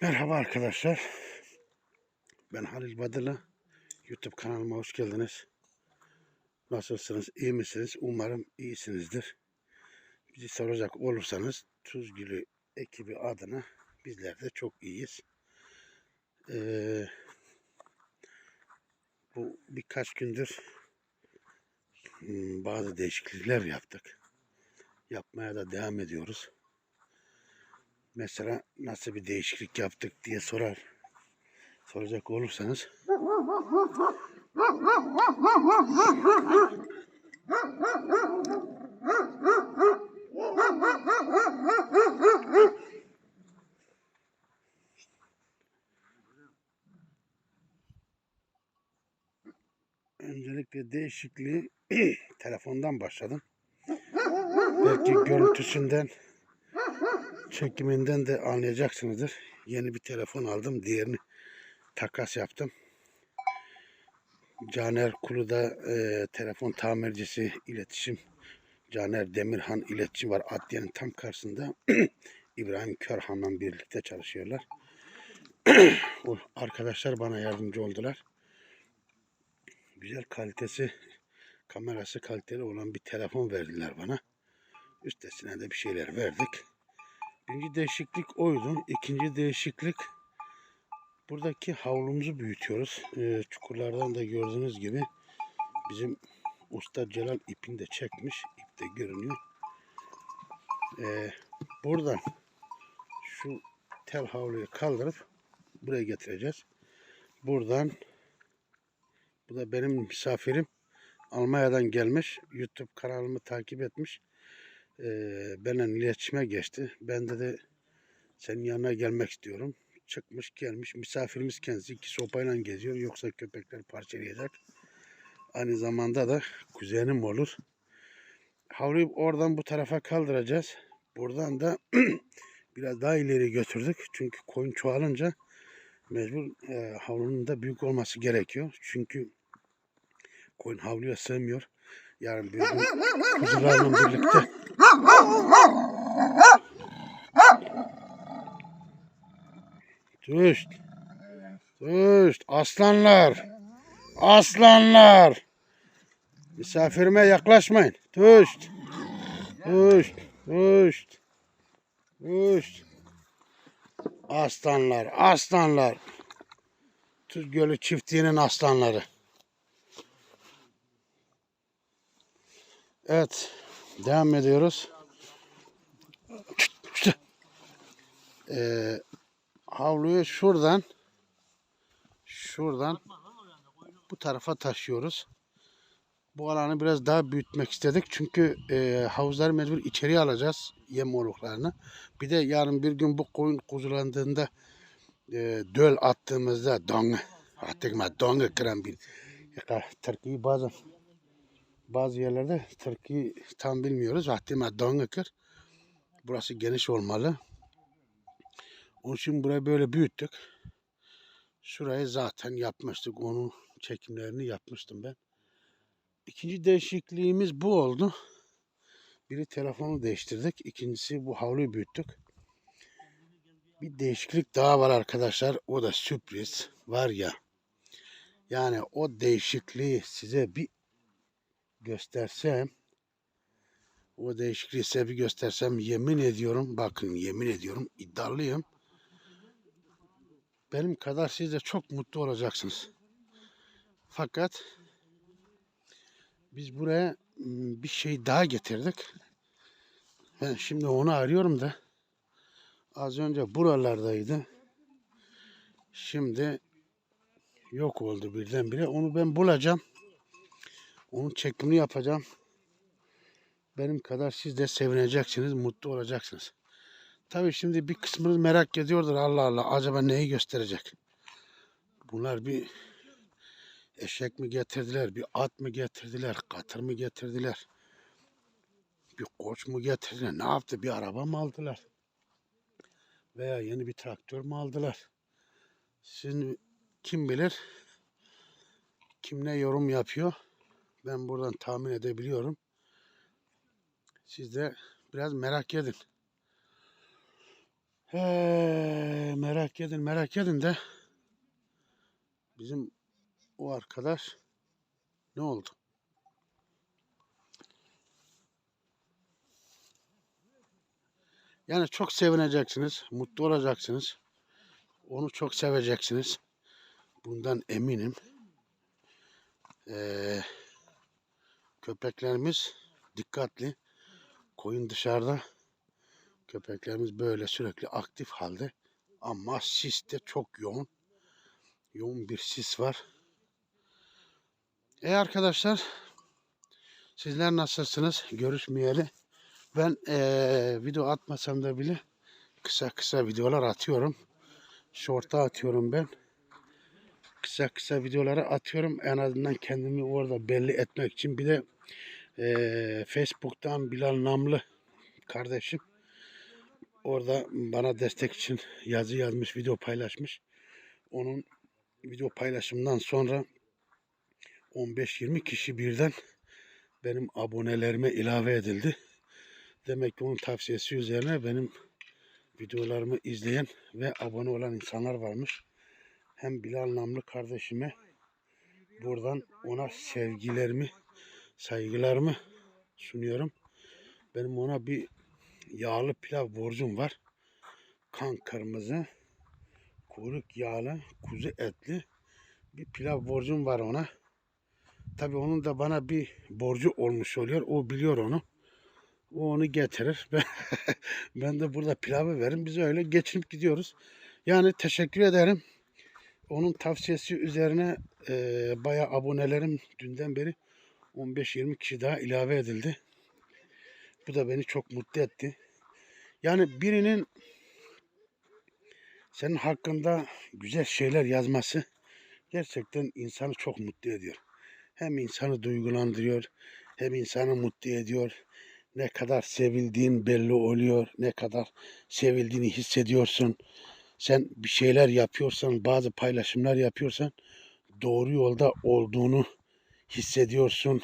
Merhaba arkadaşlar. Ben Halil Badırlı. YouTube kanalıma hoş geldiniz. Nasılsınız? İyi misiniz? Umarım iyisinizdir. Bizi soracak olursanız Tuzgülü ekibi adına bizler de çok iyiyiz. Ee, bu birkaç gündür hmm, bazı değişiklikler yaptık. Yapmaya da devam ediyoruz. Mesela nasıl bir değişiklik yaptık diye sorar. Soracak olursanız. Öncelikle değişikliği telefondan başladım. Belki görüntüsünden çekiminden de anlayacaksınızdır. Yeni bir telefon aldım. Diğerini takas yaptım. Caner Kulu'da e, telefon tamircisi iletişim Caner Demirhan iletişim var. Adliyenin tam karşısında İbrahim Körhan'la birlikte çalışıyorlar. arkadaşlar bana yardımcı oldular. Güzel kalitesi kamerası kaliteli olan bir telefon verdiler bana. Üstesine de bir şeyler verdik. Birinci değişiklik oydu. İkinci değişiklik buradaki havlumuzu büyütüyoruz. Ee, çukurlardan da gördüğünüz gibi bizim usta Celal ipini de çekmiş. İp de görünüyor. Ee, buradan şu tel havluyu kaldırıp buraya getireceğiz. Buradan bu da benim misafirim. Almanya'dan gelmiş. YouTube kanalımı takip etmiş e, benimle iletişime geçti. Ben de de senin yanına gelmek istiyorum. Çıkmış gelmiş. Misafirimiz kendisi iki sopayla geziyor. Yoksa köpekler parçalayacak. Aynı zamanda da kuzenim olur. Havluyu oradan bu tarafa kaldıracağız. Buradan da biraz daha ileri götürdük. Çünkü koyun çoğalınca mecbur e, havlunun da büyük olması gerekiyor. Çünkü koyun havluya sığmıyor. Yarın bir gün kuzularla birlikte Tüşt. Tüşt. Aslanlar. Aslanlar. Misafirime yaklaşmayın. Tüşt. Tüşt. Tüşt. Tüşt. Aslanlar. Aslanlar. Tuz Gölü çiftliğinin aslanları. Evet. Devam ediyoruz. Ee, havluyu şuradan şuradan bu tarafa taşıyoruz. Bu alanı biraz daha büyütmek istedik. Çünkü e, havuzları mecbur içeriye alacağız yem oluklarını. Bir de yarın bir gün bu koyun kuzulandığında e, döl attığımızda donga artık donga kıran bir Türkiye bazen bazı yerlerde Türkiye tam bilmiyoruz. Hatta donga kır. Burası geniş olmalı. Onun için burayı böyle büyüttük. Şurayı zaten yapmıştık. Onun çekimlerini yapmıştım ben. İkinci değişikliğimiz bu oldu. Biri telefonu değiştirdik. İkincisi bu havluyu büyüttük. Bir değişiklik daha var arkadaşlar. O da sürpriz. Var ya. Yani o değişikliği size bir göstersem o değişikliği size bir göstersem yemin ediyorum bakın yemin ediyorum iddialıyım benim kadar siz de çok mutlu olacaksınız. Fakat biz buraya bir şey daha getirdik. Ben şimdi onu arıyorum da az önce buralardaydı. Şimdi yok oldu birdenbire. Onu ben bulacağım. Onun çekimini yapacağım. Benim kadar siz de sevineceksiniz, mutlu olacaksınız. Tabii şimdi bir kısmınız merak ediyordur Allah Allah acaba neyi gösterecek? Bunlar bir eşek mi getirdiler, bir at mı getirdiler, katır mı getirdiler? Bir koç mu getirdiler? Ne yaptı? Bir araba mı aldılar? Veya yeni bir traktör mü aldılar? Şimdi kim bilir? Kim ne yorum yapıyor? Ben buradan tahmin edebiliyorum. Siz de biraz merak edin. He, merak edin merak edin de bizim o arkadaş ne oldu? Yani çok sevineceksiniz, mutlu olacaksınız. Onu çok seveceksiniz. Bundan eminim. Ee, köpeklerimiz dikkatli. Koyun dışarıda. Köpeklerimiz böyle sürekli aktif halde. Ama sis de çok yoğun. Yoğun bir sis var. E arkadaşlar sizler nasılsınız? Görüşmeyeli. Ben eee, video atmasam da bile kısa kısa videolar atıyorum. Short'a atıyorum ben. Kısa kısa videoları atıyorum. En azından kendimi orada belli etmek için. Bir de eee, Facebook'tan Bilal Namlı kardeşim orada bana destek için yazı yazmış, video paylaşmış. Onun video paylaşımından sonra 15-20 kişi birden benim abonelerime ilave edildi. Demek ki onun tavsiyesi üzerine benim videolarımı izleyen ve abone olan insanlar varmış. Hem Bilal Namlı kardeşime buradan ona sevgilerimi, saygılarımı sunuyorum. Benim ona bir yağlı pilav borcum var. Kan kırmızı, kuyruk yağlı, kuzu etli bir pilav borcum var ona. Tabii onun da bana bir borcu olmuş oluyor. O biliyor onu. O onu getirir. Ben, ben de burada pilavı verin. Biz öyle geçinip gidiyoruz. Yani teşekkür ederim. Onun tavsiyesi üzerine e, bayağı abonelerim dünden beri 15-20 kişi daha ilave edildi. Bu da beni çok mutlu etti. Yani birinin senin hakkında güzel şeyler yazması gerçekten insanı çok mutlu ediyor. Hem insanı duygulandırıyor, hem insanı mutlu ediyor. Ne kadar sevildiğin belli oluyor, ne kadar sevildiğini hissediyorsun. Sen bir şeyler yapıyorsan, bazı paylaşımlar yapıyorsan doğru yolda olduğunu hissediyorsun.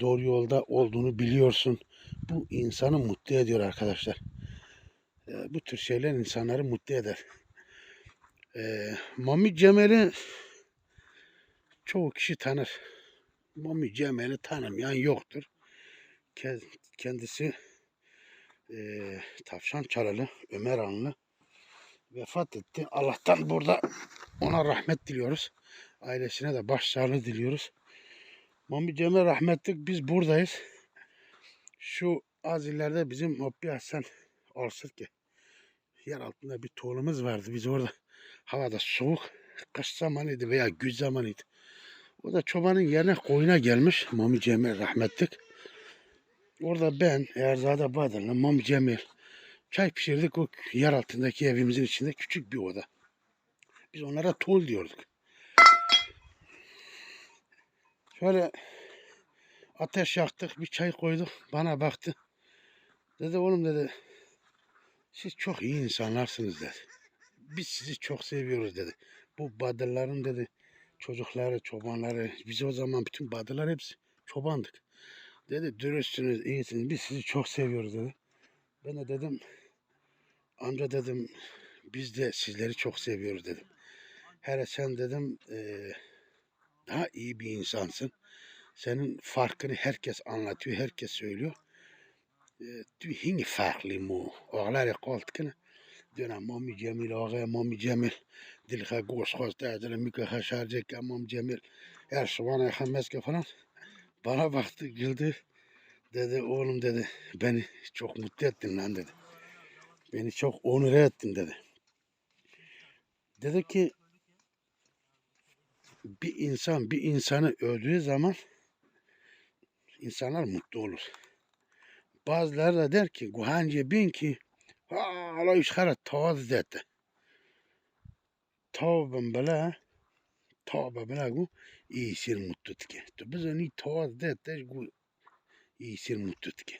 Doğru yolda olduğunu biliyorsun. Bu insanı mutlu ediyor arkadaşlar. Ee, Bu tür şeyler insanları mutlu eder. Ee, Mami Cemal'i çoğu kişi tanır. Mami Cemal'i tanımayan yoktur. Ke- Kendisi eee Tavşan Çaralı, Ömer Anlı vefat etti. Allah'tan burada ona rahmet diliyoruz. Ailesine de başsağlığı diliyoruz. Mami Cemal rahmetlik biz buradayız. Şu az ileride bizim Hoppi Hasan ki yer altında bir tuğlumuz vardı. Biz orada havada soğuk kış zamanıydı veya güz zamanıydı. O da çobanın yerine koyuna gelmiş. Mami Cemil rahmetlik. Orada ben Erzade Badır'la Mami Cemil çay pişirdik o yer altındaki evimizin içinde küçük bir oda. Biz onlara tol diyorduk. Şöyle ateş yaktık, bir çay koyduk. Bana baktı. Dedi oğlum dedi. Siz çok iyi insanlarsınız dedi. Biz sizi çok seviyoruz dedi. Bu badırların dedi çocukları, çobanları, biz o zaman bütün badırlar hepsi çobandık. Dedi dürüstsünüz, iyisiniz, biz sizi çok seviyoruz dedi. Ben de dedim, amca dedim, biz de sizleri çok seviyoruz dedim. Hele sen dedim, eee, daha iyi bir insansın. Senin farkını herkes anlatıyor, herkes söylüyor. Du hingi farklı mu? Ağlar koltukuna. Dönem Mami Cemil, ağa Mami Cemil. Dilha goş hoş derdiler, mükah şarjek Mami Cemil. Her şuvan ayhan falan. Bana baktı, güldü. Dedi oğlum dedi, beni çok mutlu ettin lan dedi. Beni çok onur ettin dedi. Dedi ki bir insan bir insanı öldüğü zaman insanlar mutlu olur. Bazıları da der ki guhance bin ki hala iş kara tavaz dedi. Tavbın bela tavba bela gu iyisir mutlu ki. Biz onu tavaz dedi gu iyisir mutlu ki.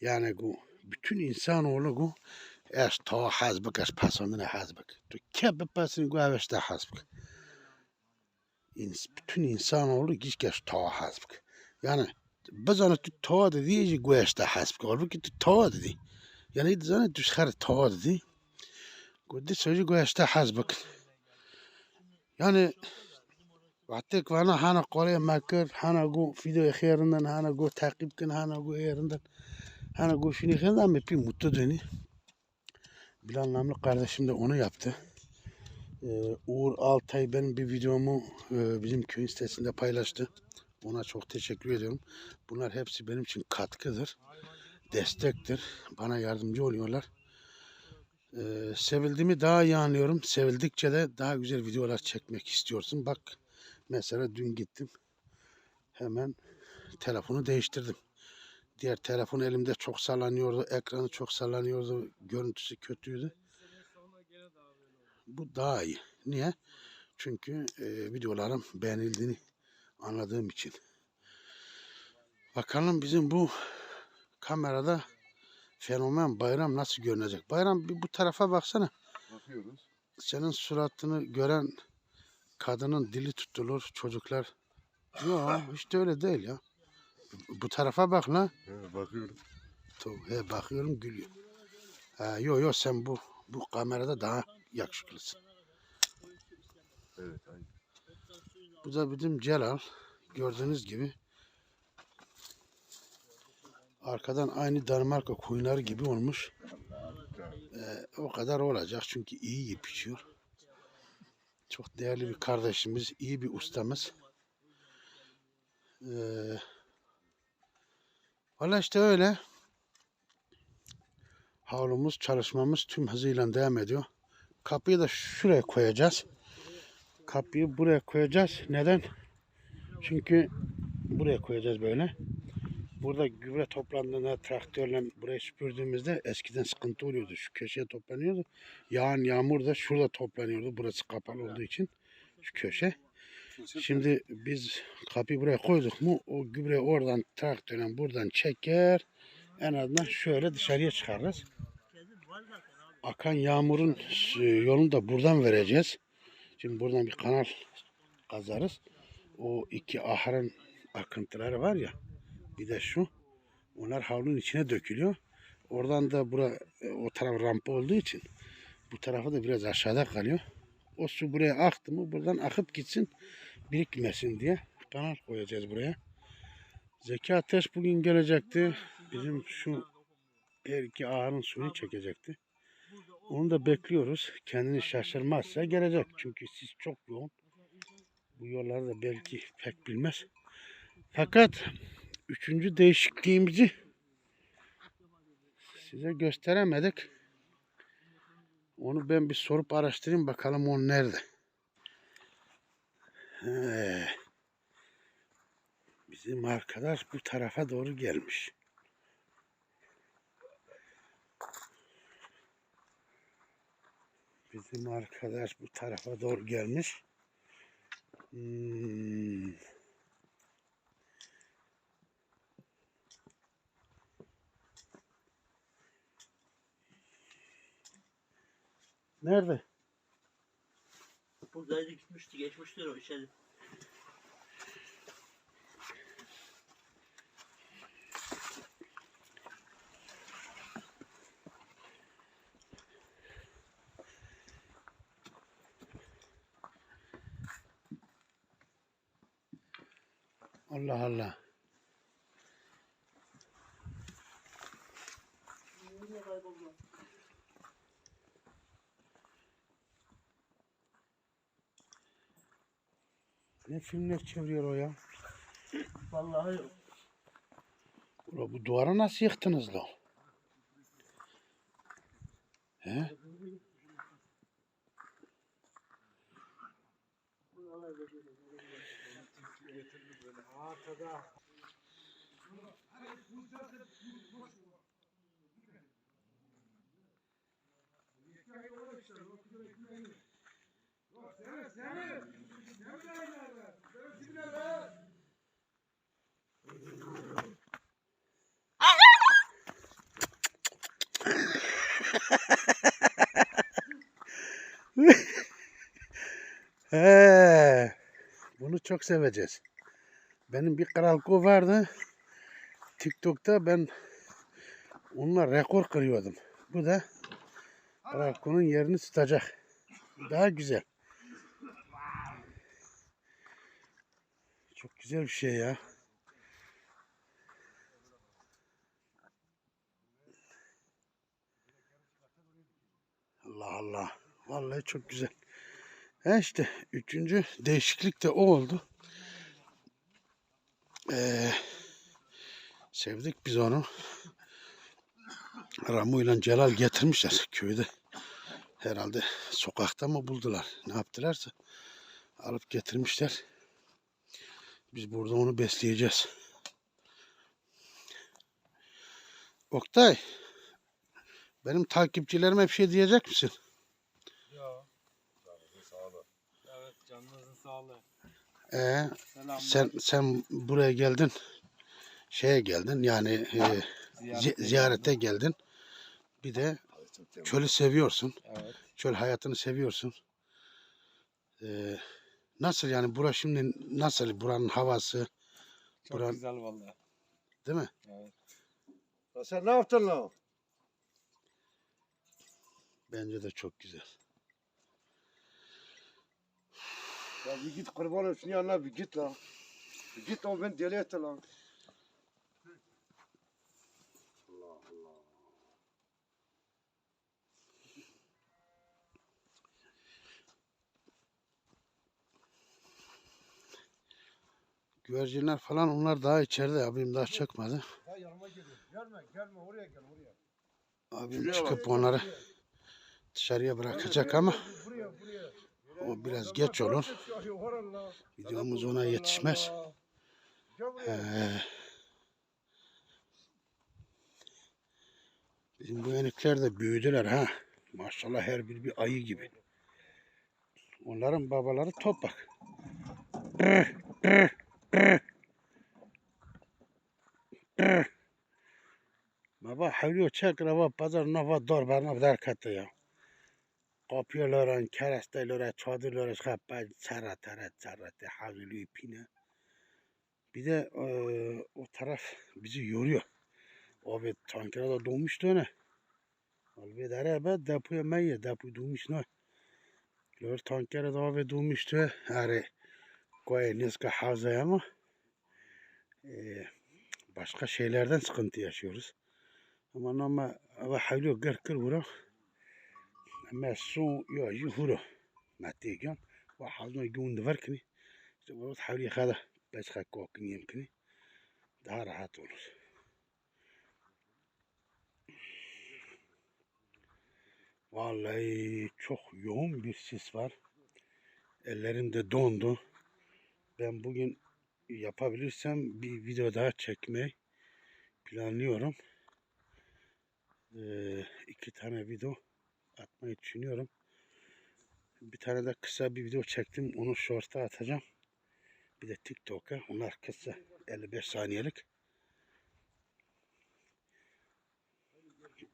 Yani gu bütün insanoğlu gu eş ta hazbık eş pasandına hazbık. To kebe pasın gu eveşte hazbık. İns- bütün insanoğlu hiç geç ta hazbık. Yani بزنه تو تا دادی یه گوشت حسب کار که تو تا دادی یعنی زنه توش خر تا دادی Gudi sözü göğeste hazbık. Yani Vatik vana hana Kore makır, hana gu video yerinden, hana gu takip kin, hana gu yerinden, hana gu şunu yerinden bir mutlu dönü. Bir anlamlı kardeşim de onu yaptı. Ee, Uğur Altay benim bir videomu e, bizim köyün sitesinde paylaştı. Ona çok teşekkür ediyorum. Bunlar hepsi benim için katkıdır, destektir. Bana yardımcı oluyorlar. Ee, sevildiğimi daha iyi anlıyorum. Sevildikçe de daha güzel videolar çekmek istiyorsun. Bak mesela dün gittim. Hemen telefonu değiştirdim. Diğer telefon elimde çok sallanıyordu. Ekranı çok sallanıyordu. Görüntüsü kötüydü. Bu daha iyi. Niye? Çünkü e, videolarım beğenildiğini anladığım için. Bakalım bizim bu kamerada fenomen bayram nasıl görünecek? Bayram bir bu tarafa baksana. Bakıyoruz. Senin suratını gören kadının dili tutulur çocuklar. Yok işte öyle değil ya. Bu tarafa bak la. He, bakıyorum. He, bakıyorum gülüyor. Ha, yok yok sen bu bu kamerada daha yakışıklısın. Evet aynı. Bu da bizim Celal. Gördüğünüz gibi. Arkadan aynı Danimarka koyunları gibi olmuş. Ee, o kadar olacak çünkü iyi yiyip içiyor. Çok değerli bir kardeşimiz, iyi bir ustamız. Ee, Valla işte öyle. Havlumuz, çalışmamız tüm hızıyla devam ediyor. Kapıyı da şuraya koyacağız. Kapıyı buraya koyacağız. Neden? Çünkü buraya koyacağız böyle. Burada gübre toplandığında traktörle burayı süpürdüğümüzde eskiden sıkıntı oluyordu. Şu köşeye toplanıyordu. Yağan yağmur da şurada toplanıyordu. Burası kapalı olduğu için şu köşe. Şimdi biz kapıyı buraya koyduk mu o gübre oradan traktörle buradan çeker. En azından şöyle dışarıya çıkarırız. Akan yağmurun e, yolunu da buradan vereceğiz. Şimdi buradan bir kanal kazarız. O iki ahırın akıntıları var ya. Bir de şu. Onlar havlunun içine dökülüyor. Oradan da bura e, o taraf rampa olduğu için bu tarafı da biraz aşağıda kalıyor. O su buraya aktı mı buradan akıp gitsin birikmesin diye kanal koyacağız buraya. Zeki Ateş bugün gelecekti. Bizim şu her iki ağanın suyunu çekecekti. Onu da bekliyoruz. Kendini şaşırmazsa gelecek. Çünkü siz çok yoğun. Bu yolları da belki pek bilmez. Fakat üçüncü değişikliğimizi size gösteremedik. Onu ben bir sorup araştırayım bakalım o nerede. He. Bizim arkadaş bu tarafa doğru gelmiş. Bizim arkadaş bu tarafa doğru gelmiş. Hmm. Nerede? Buradaydı gitmişti, geçmiştir o içeri. Allah Allah. Ne filmler çeviriyor o ya? Vallahi yok. Ula bu duvarı nasıl yıktınız lan? He? He, çok seveceğiz. Benim bir kralko vardı. TikTok'ta ben onunla rekor kırıyordum. Bu da Rakunun yerini tutacak. Daha güzel. Çok güzel bir şey ya. Allah Allah. Vallahi çok güzel. He işte üçüncü değişiklik de o oldu. Ee, sevdik biz onu. Ramu ile Celal getirmişler köyde. Herhalde sokakta mı buldular? Ne yaptılarsa alıp getirmişler. Biz burada onu besleyeceğiz. Oktay, benim takipçilerime bir şey diyecek misin? Ya. Evet sağlığı. Ee, Selam. sen sen buraya geldin. Şeye geldin yani e, zi- ziyarete geldin. Bir de çölü seviyorsun. Evet. Çöl hayatını seviyorsun. Ee, nasıl yani bura şimdi nasıl buranın havası Çok Buran- güzel vallahi. değil mi? Evet. Ya sen ne yaptın lan? Bence de çok güzel. Ya bir git kurban olsun yanına bir git lan. Bir git o beni deli etti lan. Güvercinler falan onlar daha içeride. Abim daha çıkmadı. Ya yanıma geliyor. Gelme gelme oraya gel oraya. Abim Şuraya çıkıp onları dışarıya bırakacak ama Buraya buraya. O biraz geç olur. Videomuz ona yetişmez. Ee, bizim bu enikler de büyüdüler ha. Maşallah her biri bir ayı gibi. Onların babaları topak. Baba havliyo çek rava pazar nova dor barna dar kattı ya. Kapıyorlar, keresteler, çadırlar, kapı, çara tara çara te havliyo pine. Bir de eee, o taraf bizi yoruyor. Abi tankere da doğmuştu öyle. Albe dere be depoya meyye depo doğmuş ne. Lor tankere da abi doğmuştu. Hani koy niska havzaya ama eee, başka şeylerden sıkıntı yaşıyoruz. Ama ama ama havlu gır kır vura. Yuhuru. Matigan. Ve hazma gün verkini. İşte bu havlu kada. Başka kokun yemkini. Daha rahat olur. Vallahi çok yoğun bir sis var. Ellerim de dondu. Ben bugün yapabilirsem bir video daha çekmeyi planlıyorum. Ee, iki tane video atmayı düşünüyorum. Bir tane de kısa bir video çektim. Onu short'a atacağım. Bir de TikTok'a. Onlar kısa 55 saniyelik.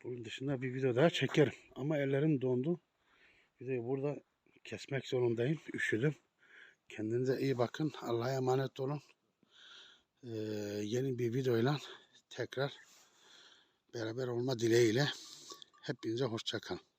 Bunun dışında bir video daha çekerim. Ama ellerim dondu. Videoyu burada kesmek zorundayım. Üşüdüm. Kendinize iyi bakın. Allah'a emanet olun. Ee, yeni bir videoyla tekrar beraber olma dileğiyle hepinize hoşça kalın.